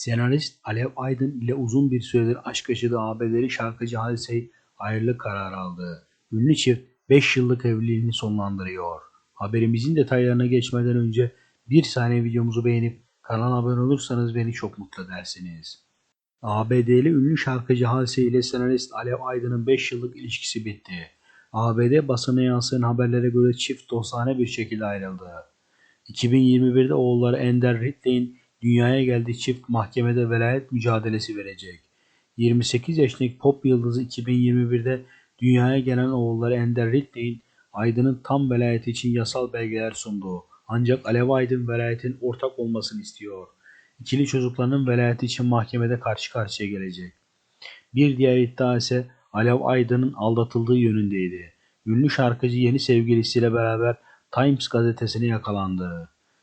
Senarist Alev Aydın ile uzun bir süredir aşk yaşadığı ABD'li şarkıcı Halsey ayrılık kararı aldı. Ünlü çift 5 yıllık evliliğini sonlandırıyor. Haberimizin detaylarına geçmeden önce bir saniye videomuzu beğenip kanala abone olursanız beni çok mutlu edersiniz. ABD'li ünlü şarkıcı Halsey ile senarist Alev Aydın'ın 5 yıllık ilişkisi bitti. ABD basına yansıyan haberlere göre çift dostane bir şekilde ayrıldı. 2021'de oğulları Ender Ridley'in dünyaya geldiği çift mahkemede velayet mücadelesi verecek. 28 yaşındaki pop yıldızı 2021'de dünyaya gelen oğulları Ender Ridley'in Aydın'ın tam velayeti için yasal belgeler sundu. Ancak Alev Aydın velayetin ortak olmasını istiyor. İkili çocuklarının velayeti için mahkemede karşı karşıya gelecek. Bir diğer iddia ise Alev Aydın'ın aldatıldığı yönündeydi. Ünlü şarkıcı yeni sevgilisiyle beraber Times gazetesine yakalandı.